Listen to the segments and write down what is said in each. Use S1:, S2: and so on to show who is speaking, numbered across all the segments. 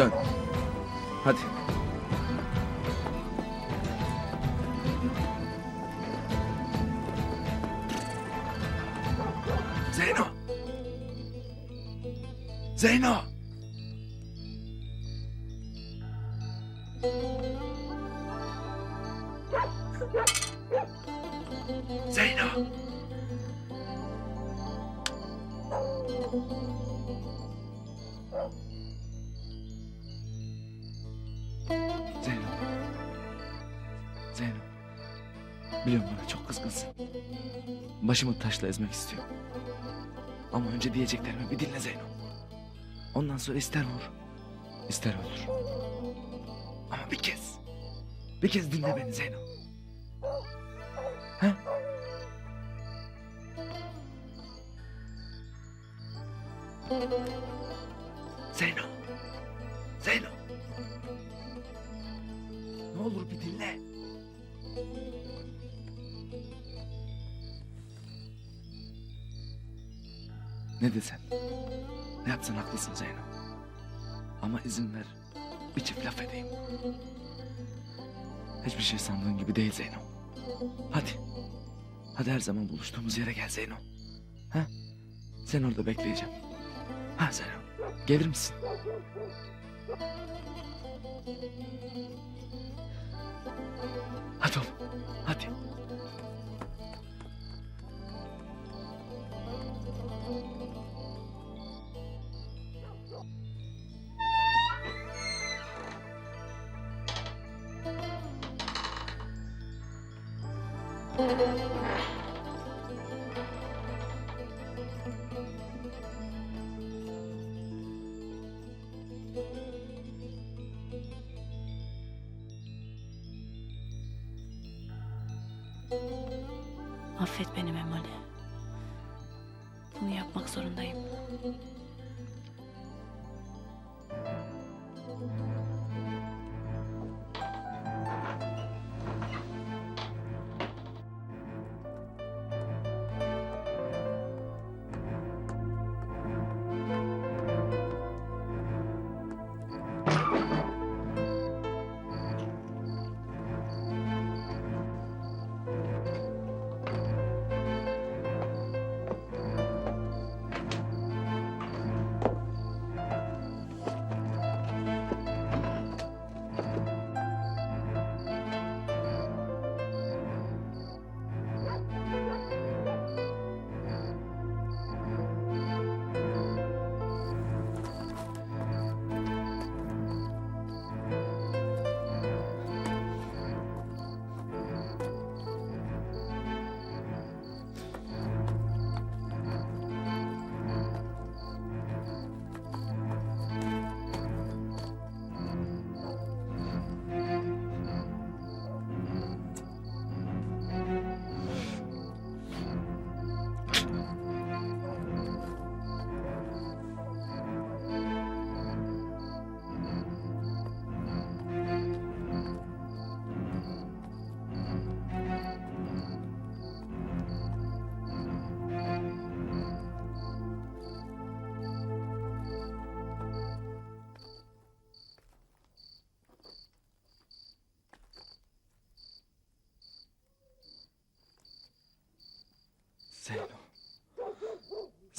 S1: Dön. Hadi. Zeyno. Zeyno. Zeyno. Biliyorum bana çok kızgınsın. Başımı taşla ezmek istiyor. Ama önce diyeceklerimi bir dinle Zeyno. Ondan sonra ister vur, ister öldür. Ama bir kez, bir kez dinle beni Zeyno. He? Zeyno. Zeyno. Ne olur bir dinle. Ne desen, ne yapsan haklısın Zeyno. Ama izin ver, bir çift laf edeyim. Hiçbir şey sandığın gibi değil Zeyno. Hadi, hadi her zaman buluştuğumuz yere gel Zeyno. Ha? Sen orada bekleyeceğim. Ha Zeyno, gelir misin? Hadi oğlum, hadi.
S2: Affet beni Memoli. Bunu yapmak zorundayım.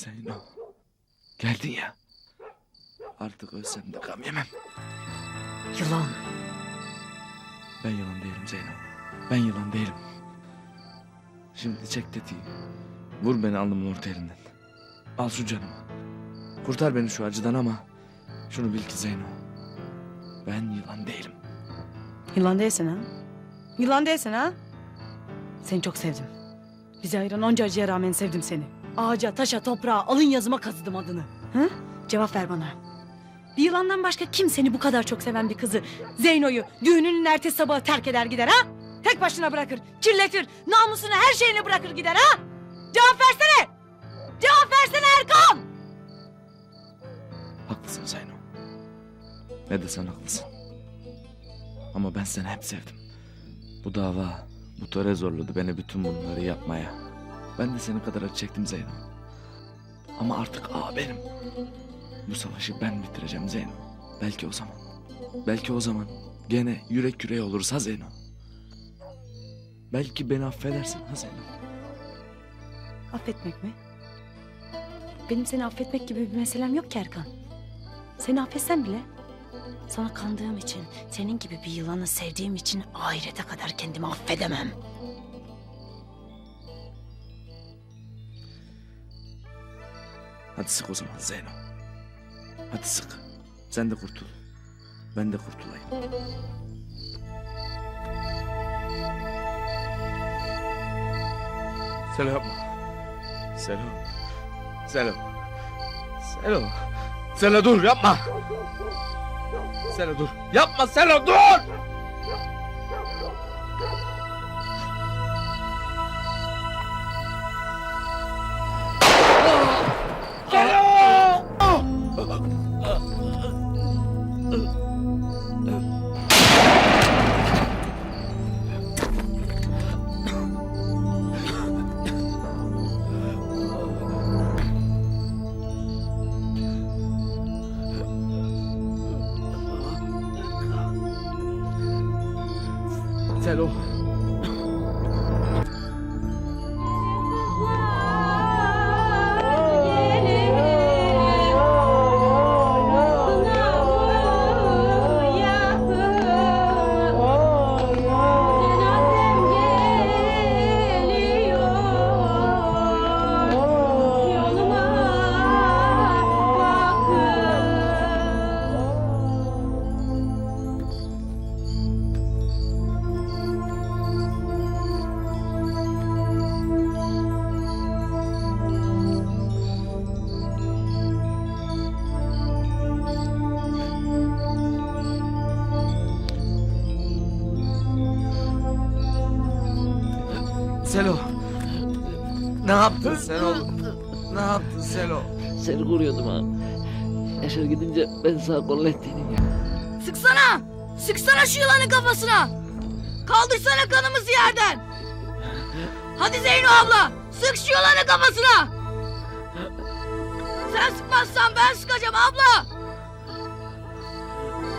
S1: Zeyno. Geldin ya. Artık ölsem de gam yemem.
S2: Yılan.
S1: Ben yılan değilim Zeyno. Ben yılan değilim. Şimdi çek tetiği. Vur beni alnımın orta yerinden. Al şu canımı. Kurtar beni şu acıdan ama... Şunu bil ki Zeyno. Ben yılan değilim.
S2: Yılan değilsin ha? Yılan değilsin ha? Seni çok sevdim. Bizi ayıran onca acıya rağmen sevdim seni. Ağaca, taşa, toprağa, alın yazıma kazıdım adını. Hı? Cevap ver bana. Bir yılandan başka kim seni bu kadar çok seven bir kızı Zeyno'yu düğününün ertesi sabahı terk eder gider ha? Tek başına bırakır, kirletir, namusunu her şeyini bırakır gider ha? Cevap versene! Cevap versene Erkan!
S1: Haklısın Zeyno. Ne desen haklısın. Ama ben seni hep sevdim. Bu dava, bu töre zorladı beni bütün bunları yapmaya. Ben de senin kadar acı çektim Zeyno. Ama artık ağa benim. Bu savaşı ben bitireceğim Zeyno. Belki o zaman. Belki o zaman gene yürek yüreğe oluruz ha Zeyno. Belki beni affedersin ha Zeyno.
S2: Affetmek mi? Benim seni affetmek gibi bir meselem yok ki Erkan. Seni affetsem bile sana kandığım için, senin gibi bir yılanı sevdiğim için ahirete kadar kendimi affedemem.
S1: Hadi sık o zaman Zeyno. Hadi sık. Sen de kurtul. Ben de kurtulayım. Selo yapma. Selo. Selo. Selo. Selo dur yapma. Selo dur. Yapma Selo dur. Selo. Ne yaptın sen oğlum? Ne yaptın Selo?
S3: Seni koruyordum ha. Yaşar gidince ben sağ kolun ettiğini ya.
S2: Sıksana! Sıksana şu yılanın kafasına! Kaldırsana kanımızı yerden! Hadi Zeyno abla! Sık şu yılanın kafasına! Sen sıkmazsan ben sıkacağım abla!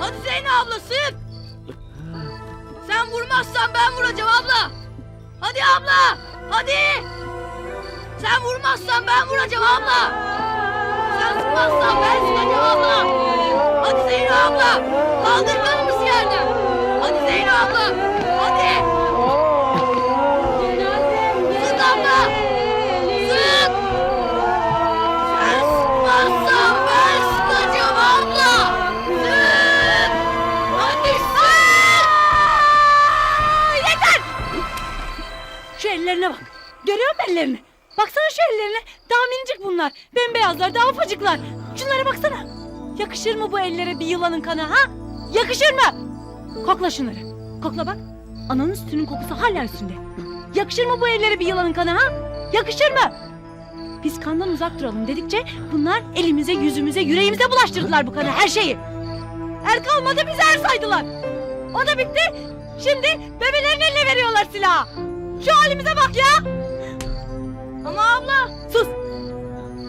S2: Hadi Zeyno abla sık! Sen vurmazsan ben vuracağım abla! Hadi abla! Hadi! Sen vurmazsan ben vuracağım abla! Sen sıkmazsan ben sıkacağım abla! Hadi Zeyno abla! Kaldır kanımızı yerden! Hadi Zeyno abla! Hadi! Ellerine bak. Görüyor musun ellerini? Baksana şu ellerine. Daha minicik bunlar. Bembeyazlar, daha ufacıklar. Şunlara baksana. Yakışır mı bu ellere bir yılanın kanı ha? Yakışır mı? Kokla şunları. Kokla bak. Ananın sütünün kokusu hala üstünde. Yakışır mı bu ellere bir yılanın kanı ha? Yakışır mı? Biz kandan uzak duralım dedikçe bunlar elimize, yüzümüze, yüreğimize bulaştırdılar bu kanı her şeyi. Er kalmadı bize er saydılar. O da bitti. Şimdi bebelerin eline veriyorlar silahı. Şu halimize bak ya. Ama abla. Sus.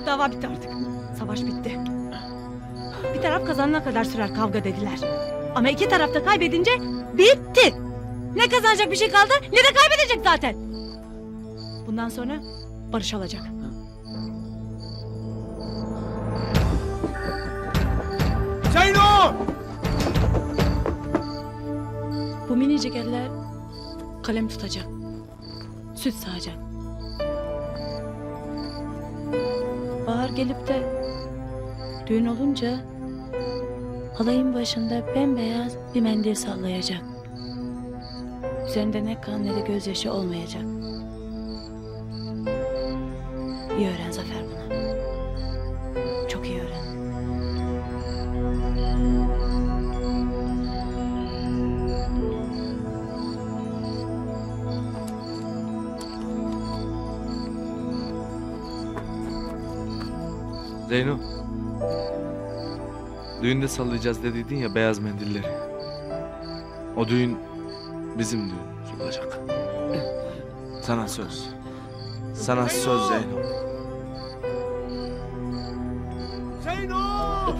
S2: Dava bitti artık. Savaş bitti. Bir taraf kazanana kadar sürer kavga dediler. Ama iki taraf da kaybedince bitti. Ne kazanacak bir şey kaldı ne de kaybedecek zaten. Bundan sonra barış olacak.
S1: Zeyno!
S2: Bu minicik eller kalem tutacak. Süt sağacak. Bahar gelip de düğün olunca halayın başında bembeyaz bir mendil sallayacak. Üzerinde ne kan ne de gözyaşı olmayacak. İyi öğren Zafer
S1: Zeyno. Düğünde sallayacağız dediydin ya beyaz mendilleri. O düğün bizim düğünümüz olacak. Sana söz. Sana söz Zeyno.
S4: Zeyno!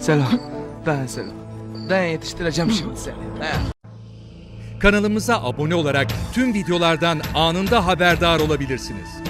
S1: Selo. Dayan Selo. Dayan yetiştireceğim şimdi seni. Dayan.
S4: Kanalımıza abone olarak tüm videolardan anında haberdar olabilirsiniz.